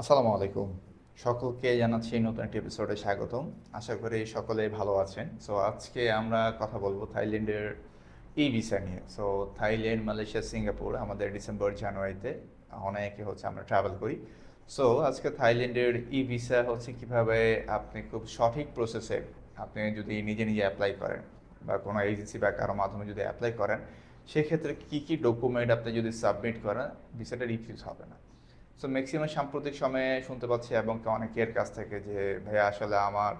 আসসালামু আলাইকুম। সকলকে জানাচ্ছি নতুন একটি এপিসোডে স্বাগতম। আশা করি সকলে ভালো আছেন। সো আজকে আমরা কথা বলব থাইল্যান্ডের ই ভিসা নিয়ে। সো থাইল্যান্ড, মালয়েশিয়া, সিঙ্গাপুর আমাদের ডিসেম্বর, জানুয়ারিতে অনেকে হচ্ছে আমরা ট্রাভেল করি। সো আজকে থাইল্যান্ডের ই ভিসা হচ্ছে কীভাবে আপনি খুব সঠিক প্রসেসে আপনি যদি নিজে নিজে অ্যাপ্লাই করেন বা কোনো এজেন্সি বা কারও মাধ্যমে যদি অ্যাপ্লাই করেন, সেক্ষেত্রে কী কী ডকুমেন্ট আপনি যদি সাবমিট করেন ভিসাটা রিফিউজ হবে না। সো ম্যাক্সিমাম সাম্প্রতিক সময়ে শুনতে পাচ্ছি এবং অনেকের কাছ থেকে যে, ভাইয়া, আসলে আমার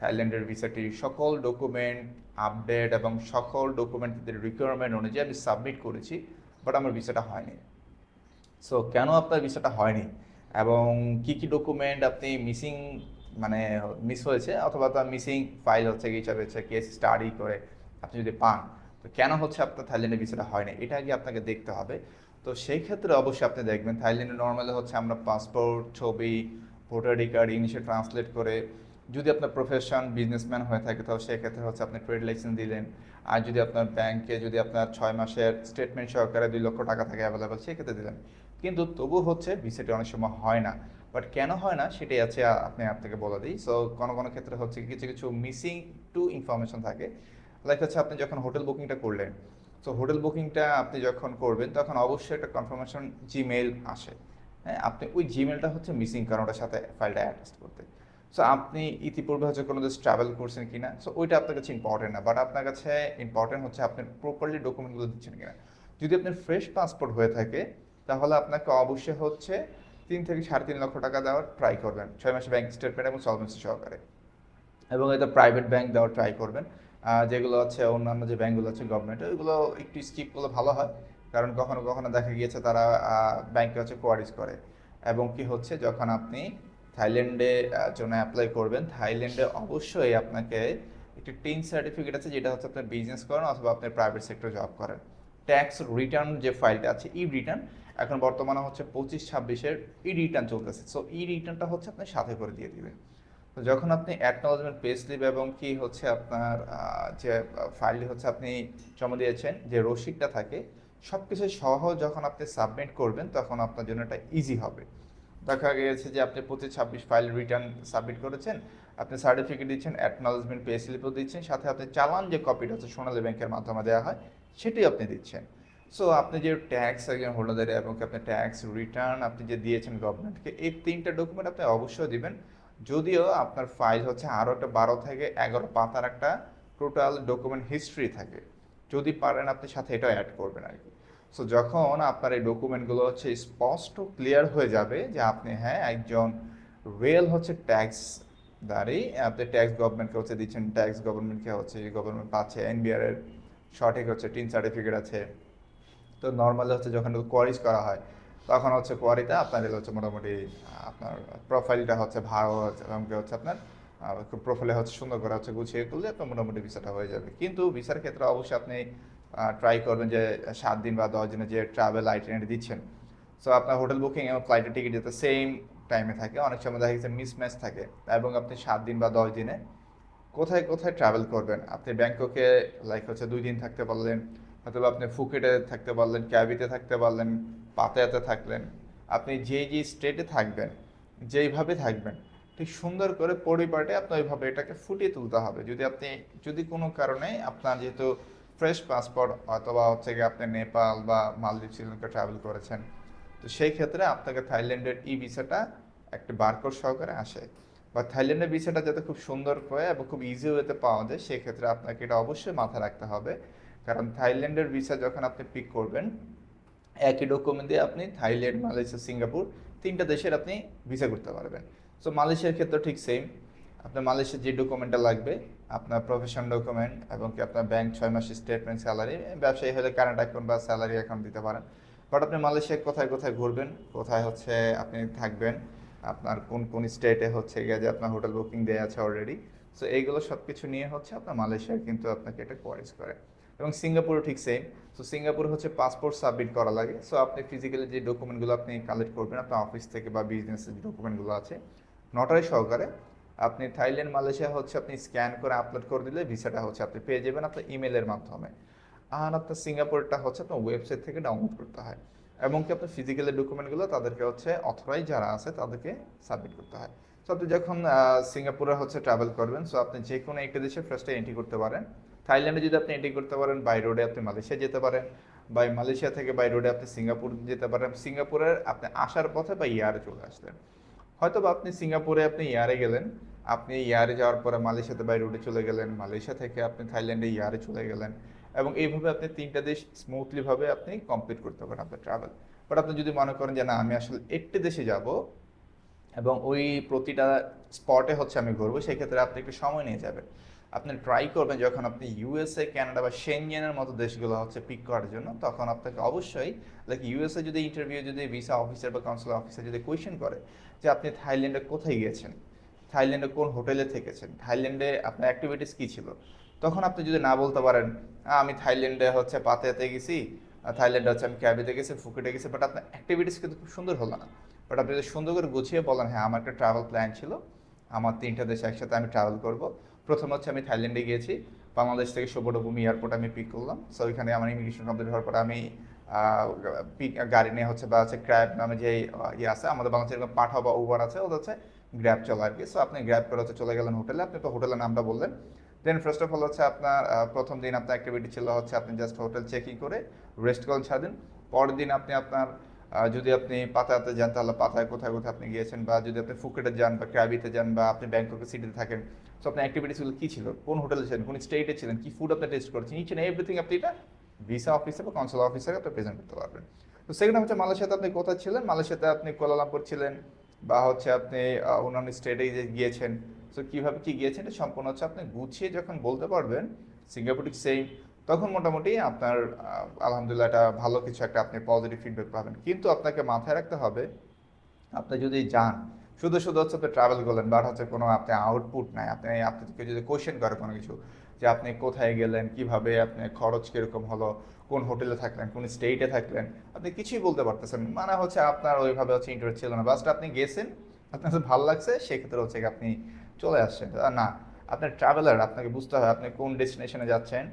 থাইল্যান্ডের ভিসাটির সকল ডকুমেন্ট আপডেট এবং সকল ডকুমেন্টের রিকোয়ারমেন্ট অনুযায়ী আমি সাবমিট করেছি বাট আমার ভিসাটা হয়নি। সো কেন আপনার ভিসাটা হয়নি? এবং কি কি ডকুমেন্ট আপনি মিসিং মানে মিস হয়েছে? অথবা তার মিসিং ফাইল হচ্ছে কি, হিসাবে হচ্ছে কেস স্টাডি করে আপনি যদি পান, তো কেন হচ্ছে আপনার থাইল্যান্ডের ভিসাটা হয়নি? এটা আগে আপনাকে দেখতে হবে। তো সেই ক্ষেত্রে অবশ্যই আপনি দেখবেন, থাইল্যান্ডে নর্মালি হচ্ছে আমরা পাসপোর্ট ছবি ভোটার আইডি কার্ড ইংলিশে ট্রান্সলেট করে যদি আপনার প্রফেশন বিজনেসম্যান হয়ে থাকে, তাহলে সেক্ষেত্রে হচ্ছে আপনি ট্রেড লাইসেন্স দিলেন। আর যদি আপনার ব্যাংকে যদি আপনার ছয় মাসের স্টেটমেন্ট সহকারে দুই লক্ষ টাকা থাকে অ্যাভেলেবেল সেক্ষেত্রে দিলেন। কিন্তু তবু হচ্ছে ভিসাটি অনেক সময় হয় না। বাট কেন হয় না, সেটাই আছে আপনি আপনাকে বলে দিই। সো কোনো কোনো ক্ষেত্রে হচ্ছে কিছু কিছু মিসিং টু ইনফরমেশন থাকে। লাইক হচ্ছে আপনি যখন হোটেল বুকিংটা করলেন সো হোটেল বুকিংটা আপনি যখন করবেন, তখন অবশ্যই একটা কনফার্মেশন জিমেইল আসে। হ্যাঁ আপনি ওই জিমেলটা হচ্ছে মিসিং কারণ ওটার সাথে ফাইলটা অ্যাটাচ করতে। সো আপনি ইতিপূর্বে হচ্ছে কোনো দেশ ট্রাভেল করছেন কিনা সো ওইটা আপনার কাছে ইম্পর্টেন্ট না বাট আপনার কাছে ইম্পর্টেন্ট হচ্ছে আপনি প্রপারলি ডকুমেন্টগুলো দিচ্ছেন কিনা। যদি আপনার ফ্রেশ পাসপোর্ট হয়ে থাকে, তাহলে আপনাকে অবশ্যই হচ্ছে তিন থেকে সাড়ে তিন লক্ষ টাকা দেওয়ার ট্রাই করবেন। ছয় মাসে ব্যাংক স্টেটমেন্ট এবং সলভেন্সি সহকারে। এবং এটা প্রাইভেট ব্যাংক দেওয়ার ট্রাই করবেন। যেগুলো আছে অন্যান্য যে ব্যাংকগুলো আছে গভর্নমেন্টের ওইগুলো একটু স্কিপ করলে ভালো হয়। কারণ কখনো কখনো দেখা গিয়েছে তারা ব্যাংকে হচ্ছে কোয়ারিজ করে। এবং কি হচ্ছে, যখন আপনি থাইল্যান্ডে জন্য অ্যাপ্লাই করবেন, থাইল্যান্ডে অবশ্যই আপনাকে একটি টিন সার্টিফিকেট আছে, যেটা হচ্ছে আপনার বিজনেস করেন অথবা আপনি প্রাইভেট সেক্টর জব করেন। ট্যাক্স রিটার্ন যে ফাইলটা আছে ই রিটার্ন এখন বর্তমানে হচ্ছে পঁচিশ, ছাব্বিশের ই রিটার্ন চলতেছে। সো ই রিটার্নটা হচ্ছে আপনি সাথে করে দিয়ে দিবেন যখন আপনি অ্যাকনোলজমেন্ট পে স্লিপ এবং কি হচ্ছে আপনার যে ফাইলটি হচ্ছে আপনি জমা দিয়েছেন, যে রসিদটা থাকে সব কিছু সহ যখন আপনি সাবমিট করবেন, তখন আপনার জন্য এটা ইজি হবে। দেখা গিয়েছে যে আপনি পঁচিশ ছাব্বিশ ফাইল রিটার্ন সাবমিট করেছেন, আপনি সার্টিফিকেট দিচ্ছেন অ্যাকনোলজমেন্ট পে স্লিপও দিচ্ছেন, সাথে আপনি চালান যে কপিটা হচ্ছে সোনালী ব্যাংকের মাধ্যমে দেওয়া হয়, সেটি আপনি দিচ্ছেন। সো আপনি যে ট্যাক্স একজন হোল্ডার এবং আপনি ট্যাক্স রিটার্ন আপনি যে দিয়েছেন গভর্নমেন্টকে এই তিনটা ডকুমেন্ট আপনি অবশ্যই দিবেন। যদিও আপনার ফাইল হচ্ছে আরও একটা বারো থেকে এগারো পাতার একটা টোটাল ডকুমেন্ট হিস্ট্রি থাকে। যদি পারেন আপনি সাথে এটাও অ্যাড করবেন আর কি সো যখন আপনার এই ডকুমেন্টগুলো হচ্ছে স্পষ্ট ক্লিয়ার হয়ে যাবে যে আপনি হ্যাঁ একজন রিয়েল হচ্ছে ট্যাক্স দাঁড়ি আপনি ট্যাক্স গভর্নমেন্টকে হচ্ছে দিচ্ছেন ট্যাক্স গভর্নমেন্টকে হচ্ছে গভর্নমেন্ট পাচ্ছে এনবিআর এর সঠিক হচ্ছে টিন সার্টিফিকেট আছে। তো নর্মালি হচ্ছে যখন কোয়ারিজ করা হয় তখন হচ্ছে কোয়ারিটা আপনার হচ্ছে মোটামুটি, আপনার প্রোফাইলটা হচ্ছে ভালো এবং হচ্ছে আপনার প্রোফাইলে হচ্ছে সুন্দর করে হচ্ছে গুছিয়ে করলে আপনার মোটামুটি ভিসাটা হয়ে যাবে। কিন্তু ভিসার ক্ষেত্রে অবশ্যই আপনি ট্রাই করবেন যে সাত দিন বা দশ দিনে যে ট্রাভেল আইটেনারি দিচ্ছেন। সো আপনার হোটেল বুকিং এবং ফ্লাইটের টিকিট যাতে সেম টাইমে থাকে। অনেক সময় দেখা গেছে মিসম্যাচ থাকে, এবং আপনি সাত দিন বা দশ দিনে কোথায় কোথায় ট্রাভেল করবেন? আপনি ব্যাংককে লাইক হচ্ছে দুই দিন থাকতে পারলেন হয়তো বা আপনি ফুকেটে থাকতে পারলেন ক্যাবিতে থাকতে পারলেন, পাতায়াতে থাকলেন। আপনি যে যে স্টেটে থাকবেন, যেইভাবে থাকবেন, ঠিক সুন্দর করে পরিপাটে আপনার ওইভাবে এটাকে ফুটিয়ে তুলতে হবে। যদি আপনি, যদি কোনো কারণে আপনার যেহেতু ফ্রেশ পাসপোর্ট অথবা হচ্ছে গিয়ে আপনি নেপাল বা মালদ্বীপ, শ্রীলঙ্কা ট্রাভেল করেছেন, তো সেই ক্ষেত্রে আপনাকে থাইল্যান্ডের ই ভিসাটা একটা বারকোড সহকারে আসে। বা থাইল্যান্ডের ভিসাটা যাতে খুব সুন্দর করে এবং খুব ইজি ওয়েতে পাওয়া যায় সেক্ষেত্রে আপনাকে এটা অবশ্যই মাথায় রাখতে হবে। কারণ থাইল্যান্ডের ভিসা যখন আপনি পিক করবেন, একই ডকুমেন্ট দিয়ে আপনি থাইল্যান্ড, মালয়েশিয়া, সিঙ্গাপুর তিনটা দেশের আপনি ভিসা করতে পারবেন। সো মালয়েশিয়ার ক্ষেত্রে ঠিক সেম আপনার মালয়েশিয়ার যে ডকুমেন্টটা লাগবে, আপনার প্রফেশন ডকুমেন্ট এবং কি আপনার ব্যাংক ছয় মাসের স্টেটমেন্ট স্যালারি ব্যবসায়ী হলে কারেন্ট অ্যাকাউন্ট বা স্যালারি অ্যাকাউন্ট দিতে পারেন। বাট আপনি মালয়েশিয়া কোথায় কোথায় ঘুরবেন, কোথায় হচ্ছে আপনি থাকবেন, আপনার কোন কোন স্টেটে হচ্ছে গিয়ে যে আপনার হোটেল বুকিং দেওয়া আছে অলরেডি সো এইগুলো সব কিছু নিয়ে হচ্ছে আপনার মালয়েশিয়ার কিন্তু আপনাকে এটা কোয়ারিজ করে। এবং সিঙ্গাপুরও ঠিক সেম সো সিঙ্গাপুর হচ্ছে পাসপোর্ট সাবমিট করা লাগে। সো আপনি ফিজিক্যালি যে ডকুমেন্টগুলো আপনি কালেক্ট করবেন, আপনার অফিস থেকে বা বিজনেসের যে ডকুমেন্টগুলো আছে নটারি সহকারে আপনি থাইল্যান্ড মালয়েশিয়া হচ্ছে আপনি স্ক্যান করে আপলোড করে দিলে ভিসাটা হচ্ছে আপনি পেয়ে যাবেন আপনার ইমেলের মাধ্যমে। আর আপনার সিঙ্গাপুরটা হচ্ছে আপনার ওয়েবসাইট থেকে ডাউনলোড করতে হয়। এবং কি আপনার ফিজিক্যালি ডকুমেন্টগুলো তাদেরকে হচ্ছে অথরাইজ যারা আছে তাদেরকে সাবমিট করতে হয়। সো আপনি যখন সিঙ্গাপুরে হচ্ছে ট্রাভেল করবেন সো আপনি যে কোনো একটা দেশে ফার্স্টে এন্ট্রি করতে পারেন। থাইল্যান্ডে যদি আপনি এন্ট্রি করতে পারেন বাই রোডে আপনি মালয়েশিয়া যেতে পারেন বা মালয়েশিয়া থেকে বাই রোডে আপনি সিঙ্গাপুর যেতে পারেন সিঙ্গাপুরের আপনি আসার পথে বা ইয়ারে চলে আসলেন। হয়তো বা আপনি সিঙ্গাপুরে আপনি ইয়ারে গেলেন, আপনি ইয়ারে যাওয়ার পরে মালয়েশিয়াতে বাই রোডে চলে গেলেন, মালয়েশিয়া থেকে আপনি থাইল্যান্ডে ইয়ারে চলে গেলেন এবং এইভাবে আপনি তিনটা দেশ স্মুথলিভাবে আপনি কমপ্লিট করতে পারেন আপনার ট্রাভেল বাট আপনি যদি মনে করেন যে না, আমি আসলে একটি দেশে যাব এবং ওই প্রতিটা স্পটে হচ্ছে আমি ঘুরবো, সেক্ষেত্রে আপনি একটু সময় নিয়ে যাবেন। আপনি ট্রাই করবেন যখন আপনি ইউএসএ কানাডা বা সেনজেনের মতো দেশগুলো হচ্ছে পিক করার জন্য, তখন আপনাকে অবশ্যই লাইক ইউএসএ যদি ইন্টারভিউ যদি ভিসা অফিসার বা কাউন্সিলার অফিসার যদি কোয়েশ্চেন করে যে আপনি থাইল্যান্ডে কোথায় গিয়েছেন? থাইল্যান্ডে কোন হোটেলে থেকেছেন? থাইল্যান্ডে আপনার অ্যাক্টিভিটিস কী ছিল? তখন আপনি যদি না বলতে পারেন আমি থাইল্যান্ডে হচ্ছে পাতেতে গেছি থাইল্যান্ডে হচ্ছে আমি ক্যাবিতে গেছি, ফুকেটে গেছি। বাট আপনার অ্যাক্টিভিটিস কিন্তু খুব সুন্দর হলো না। বাট আপনি যদি সুন্দর করে গুছিয়ে বলেন হ্যাঁ আমার একটা ট্রাভেল প্ল্যান ছিল। আমার তিনটা দেশে একসাথে আমি ট্রাভেল করব। প্রথম হচ্ছে আমি থাইল্যান্ডে গিয়েছি, বাংলাদেশ থেকে সুবর্ণভূমি এয়ারপোর্ট আমি পিক করলাম। সো ওইখানে আমার ইমিগ্রেশন কমপ্লিট হওয়ার পর আমি গাড়ি নিয়ে হচ্ছে বা হচ্ছে ক্র্যাব নামে যে ইয়ে আছে, আমাদের বাংলাদেশের এরকম পাঠা বা উবার আছে ওটা হচ্ছে গ্র্যাব চলে আর কি। সো আপনি গ্র্যাব করে হচ্ছে চলে গেলেন হোটেলে আপনি তো হোটেলের নামটা বললেন। দেন ফার্স্ট অফ অল হচ্ছে আপনার প্রথম দিন আপনার অ্যাক্টিভিটি ছিল হচ্ছে আপনি জাস্ট হোটেল চেকিং করে রেস্ট করুন সারাদিন। পরের দিন আপনি আপনার যদি আপনি পাতায়াতে যান, তাহলে পাতায় কোথায় কোথায় আপনি গিয়েছেন বা যদি আপনি ফুকেটে যান বা ক্র্যাবিতে যান বা আপনি ব্যাংককে সিটিতে থাকেন সো আপনার অ্যাক্টিভিটিসগুলো কী ছিল? কোন হোটেলে ছিলেন? কোন স্টেটে ছিলেন? কি ফুড আপনি টেস্ট করেছেন? ইচ এভরিথিং আপনি এটা ভিসা অফিসে বা কনসুলার অফিসারে আপনি প্রেজেন্ট করতে পারবেন। তো সেখানে হচ্ছে মালয়েশিয়াতে আপনি কোথায় ছিলেন? মালয়েশিয়াতে আপনি কোলালামপুর ছিলেন বা হচ্ছে আপনি অন্যান্য স্টেটে গিয়েছেন। সো কীভাবে কী গিয়েছেন? এটা সম্পূর্ণ হচ্ছে আপনি গুছিয়ে যখন বলতে পারবেন, সিঙ্গাপুর সেম তখন মোটামুটি আপনার আলহামদুলিল্লাহ একটা ভালো কিছু একটা আপনি পজিটিভ ফিডব্যাক পাবেন। কিন্তু আপনাকে মাথায় রাখতে হবে, আপনি যদি যান, শুধু শুধু হচ্ছে আপনি ট্রাভেল করলেন বাট হচ্ছে কোনো আপনি আউটপুট নাই, আপনি আপনাকে যদি কোশ্চেন করে কোনো কিছু, যে আপনি কোথায় গেলেন, কীভাবে আপনি খরচ কীরকম হলো, কোন হোটেলে থাকলেন, কোন স্টেটে থাকলেন, আপনি কিছুই বলতে পারতেছেন মানে হচ্ছে আপনার ওইভাবে হচ্ছে ইন্টারেস্ট ছিল না। বাস্ট আপনি গেছেন, আপনার ভালো লাগছে, সেক্ষেত্রে হচ্ছে আপনি চলে আসছেন। না, আপনার ট্রাভেলার আপনাকে বুঝতে হবে আপনি কোন ডেস্টিনেশনে যাচ্ছেন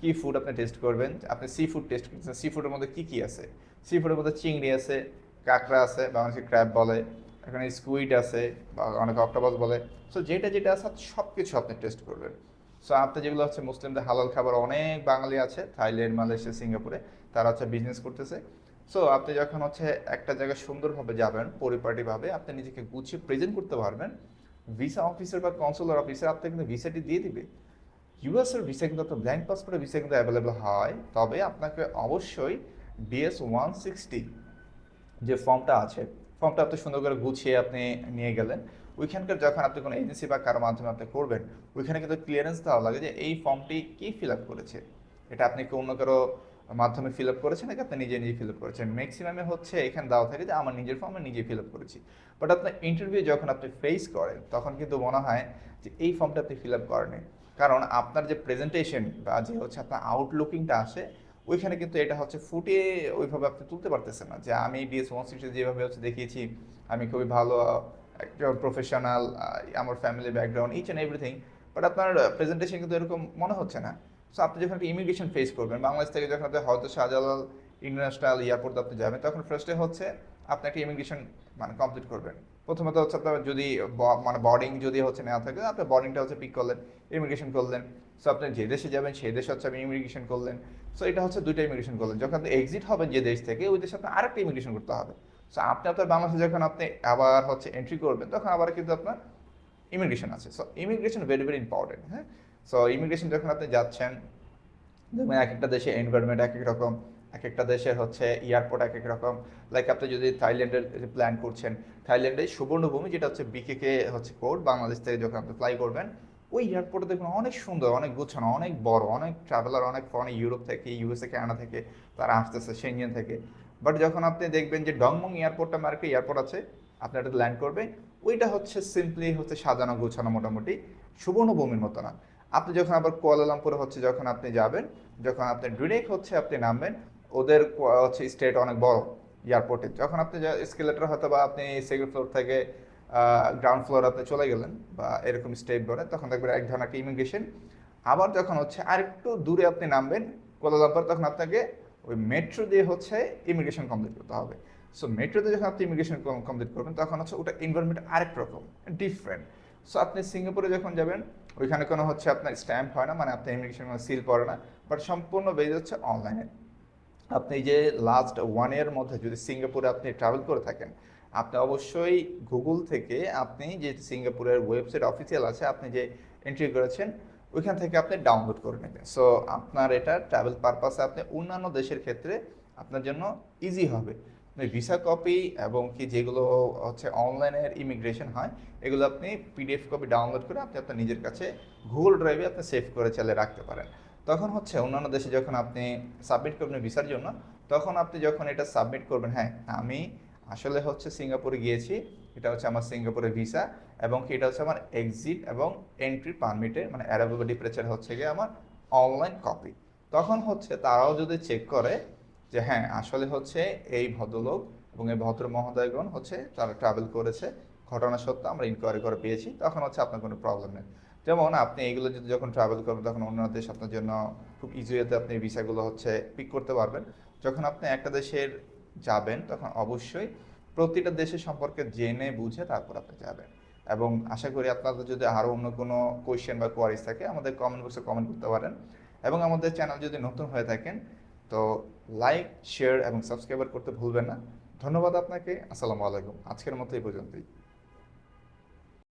কি ফুড আপনি টেস্ট করবেন? আপনি সি ফুড টেস্ট করছেন সি ফুডের মধ্যে কী কী আছে? সি ফুডের মধ্যে চিংড়ি আছে, কাঁকড়া আছে বাংলাদেশে ক্র্যাব বলে, এখানে স্কুইড আছে, বা অনেকে অক্টোপাস বলে। সো যেটা যেটা আছে সব কিছু আপনি টেস্ট করবেন। সো আপনি যেগুলো হচ্ছে মুসলিমদের হালাল খাবার, অনেক বাঙালি আছে, থাইল্যান্ড, মালয়েশিয়া, সিঙ্গাপুরে, তারা হচ্ছে বিজনেস করতেছে। সো আপনি যখন হচ্ছে একটা জায়গায় সুন্দরভাবে যাবেন, পরিপাটিভাবে, আপনি নিজেকে গুছিয়ে প্রেজেন্ট করতে পারবেন। ভিসা অফিসার বা কনসুলার অফিসার আপনাকে কিন্তু ভিসাটি দিয়ে দিবে। ইউএসের ভিসা কিন্তু আপনার ব্ল্যাঙ্ক পাসপোর্টের ভিসা কিন্তু অ্যাভেলেবল হয়। তবে আপনাকে অবশ্যই ডিএস ওয়ান সিক্সটি যে ফর্মটা আছে ফর্মটা আপনি সুন্দর করে গুছিয়ে আপনি নিয়ে গেলেন। ওইখানকার যখন আপনি কোনো এজেন্সি বা কারোর মাধ্যমে আপনি করবেন, ওইখানে কিন্তু ক্লিয়ারেন্স দেওয়া লাগে যে এই ফর্মটি কি ফিল আপ করেছে। এটা আপনি কি অন্য কারও মাধ্যমে ফিল আপ করেছেন নাকি আপনি নিজে নিজে ফিল আপ করেছেন? ম্যাক্সিমামে হচ্ছে এখানে দেওয়া থাকে যে আমার নিজের ফর্মে নিজে ফিল আপ করেছি। বাট আপনার ইন্টারভিউ যখন আপনি ফেস করেন, তখন কিন্তু মনে হয় যে এই ফর্মটা আপনি ফিল আপ করেনি কারণ আপনার যে প্রেজেন্টেশন বা যে হচ্ছে আপনার আউটলুকিংটা আসে, ওইখানে কিন্তু এটা হচ্ছে ফুটে ওইভাবে আপনি তুলতে পারতেছেন না। যে আমি ডিএস ওয়ান সিক্সটি যেভাবে হচ্ছে দেখিয়েছি, আমি খুবই ভালো, একজন প্রফেশনাল আমার family background each and everything but আপনার প্রেজেন্টেশন কিন্তু এরকম মনে হচ্ছে না। সো আপনি যখন একটা ইমিগ্রেশন ফেস করবেন, বাংলাদেশ থেকে যখন আপনি হয়তো শাহজালাল ইন্টারন্যাশনাল এয়ারপোর্ট আপনি যাবেন, তখন ফার্স্টে হচ্ছে আপনি একটা ইমিগ্রেশন মানে কমপ্লিট করবেন। প্রথমত হচ্ছে আপনার যদি মানে বর্ডিং যদি হচ্ছে নেওয়া থাকে আপনি বর্ডিংটা হচ্ছে পিক করলেন ইমিগ্রেশন করলেন। সো আপনি যে দেশে যাবেন, সেই দেশে হচ্ছে আপনি ইমিগ্রেশন করলেন। সো এটা হচ্ছে দুইটা ইমিগ্রেশন করলেন। যখন আপনি এক্সিট হবেন যে দেশ থেকে, ওই দেশে আপনার আরেকটা ইমিগ্রেশন করতে হবে। সো আপনি আপনার বাংলাদেশে যখন আপনি আবার হচ্ছে এন্ট্রি করবেন, তখন আবার কিন্তু আপনার ইমিগ্রেশন আছে। So immigration very very important হ্যাঁ? সো ইমিগ্রেশন যখন আপনি যাচ্ছেন, দেখবেন এক একটা দেশে এনভায়রনমেন্ট এক এক রকম। এক একটা দেশের হচ্ছে এয়ারপোর্ট এক এক রকম। লাইক আপনি যদি থাইল্যান্ডের প্ল্যান করছেন থাইল্যান্ডে সুবর্ণভূমি যেটা হচ্ছে বিকেকে হচ্ছে কোর্ট বাংলাদেশ থেকে যখন আপনি ফ্লাই করবেন, ওই এয়ারপোর্টে দেখবেন অনেক সুন্দর, অনেক গুছানো, অনেক বড়, অনেক ট্রাভেলার অনেক ফরেন ইউরোপ থেকে ইউএসএ কানাডা থেকে, তারা আসতেছে সেঞ্জিয়ান থেকে। বাট যখন আপনি দেখবেন যে ডংমং এয়ারপোর্টটা আমার একটা এয়ারপোর্ট আছে, আপনি একটা ল্যান্ড করবে ওইটা হচ্ছে সিম্পলি হচ্ছে সাজানো, গোছানো মোটামুটি সুবর্ণভূমির মতো না। আপনি যখন আবার কুয়ালালামপুরে হচ্ছে যখন আপনি যাবেন, যখন আপনি ডিরেক্ট হচ্ছে আপনি নামবেন ওদের হচ্ছে স্টেট অনেক বড় এয়ারপোর্টে যখন আপনি স্কেলেটার হয়তো বা আপনি সেকেন্ড ফ্লোর থেকে গ্রাউন্ড ফ্লোর আপনি চলে গেলেন বা এরকম স্টেপ ধরে তখন দেখবেন এক ধরনের একটা ইমিগ্রেশন আবার যখন হচ্ছে আরেকটু দূরে আপনি নামবেন, কোলালামপুর, তখন আপনাকে ওই মেট্রো দিয়ে হচ্ছে ইমিগ্রেশন কমপ্লিট করতে হবে। সো মেট্রোতে যখন আপনি ইমিগ্রেশন কমপ্লিট করবেন, তখন হচ্ছে ওটা এনভায়রনমেন্ট আরেক রকম ডিফারেন্ট সো আপনি সিঙ্গাপুরে যখন যাবেন, ওইখানে কোনো হচ্ছে আপনার স্ট্যাম্প হয় না মানে আপনার ইমিগ্রেশন সিল পড়ে না বাট সম্পূর্ণ বেজ হচ্ছে অনলাইনে আপনি যে লাস্ট ওয়ান ইয়ার মধ্যে যদি সিঙ্গাপুরে আপনি ট্রাভেল করে থাকেন, আপনি অবশ্যই গুগল থেকে আপনি যে সিঙ্গাপুরের ওয়েবসাইট অফিসিয়াল আছে, আপনি যে এন্ট্রি করেছেন, ওইখান থেকে আপনি ডাউনলোড করে নেবেন। সো আপনার এটা ট্রাভেল পারপাসে আপনি অন্যান্য দেশের ক্ষেত্রে আপনার জন্য ইজি হবে। ভিসা কপি এবং কি যেগুলো হচ্ছে অনলাইনের ইমিগ্রেশন হয়, এগুলো আপনি পিডিএফ কপি ডাউনলোড করে আপনি আপনার নিজের কাছে গুগল ড্রাইভে আপনি সেভ করে চালিয়ে রাখতে পারেন। তখন হচ্ছে অন্যান্য দেশে যখন আপনি সাবমিট করবেন ভিসার জন্য, তখন আপনি যখন এটা সাবমিট করবেন হ্যাঁ আমি আসলে হচ্ছে সিঙ্গাপুরে গিয়েছি, এটা হচ্ছে আমার সিঙ্গাপুরের ভিসা এবং এটা হচ্ছে আমার এক্সিট এবং এন্ট্রি পারমিটের মানে অ্যারাবিলিটি ডিপ্রেচার হচ্ছে গিয়ে আমার অনলাইন কপি তখন হচ্ছে তারাও যদি চেক করে যে হ্যাঁ আসলে হচ্ছে এই ভদ্রলোক এবং এই ভদ্র মহোদয়গণ হচ্ছে তারা ট্রাভেল করেছে, ঘটনা সত্য আমরা ইনকোয়ারি করে পেয়েছি, তখন হচ্ছে আপনার কোনো প্রবলেম নেই। যেমন আপনি এগুলো যদি যখন ট্রাভেল করবেন তখন অন্য দেশ আপনার জন্য খুব ইজি ইজিওয়েতে আপনি ভিসাগুলো হচ্ছে পিক করতে পারবেন। যখন আপনি একটা দেশের যাবেন, তখন অবশ্যই প্রতিটা দেশের সম্পর্কে জেনে বুঝে তারপর আপনি যাবেন। এবং আশা করি আপনাদের যদি আরও অন্য কোনো কোয়েশ্চেন বা কোয়ারিজ থাকে, আমাদের কমেন্ট বক্সে কমেন্ট করতে পারেন। এবং আমাদের চ্যানেল যদি নতুন হয়ে থাকেন, তো লাইক শেয়ার এবং সাবস্ক্রাইবার করতে ভুলবেন না। ধন্যবাদ আপনাকে। আসসালামু আলাইকুম। আজকের মতো এই পর্যন্তই।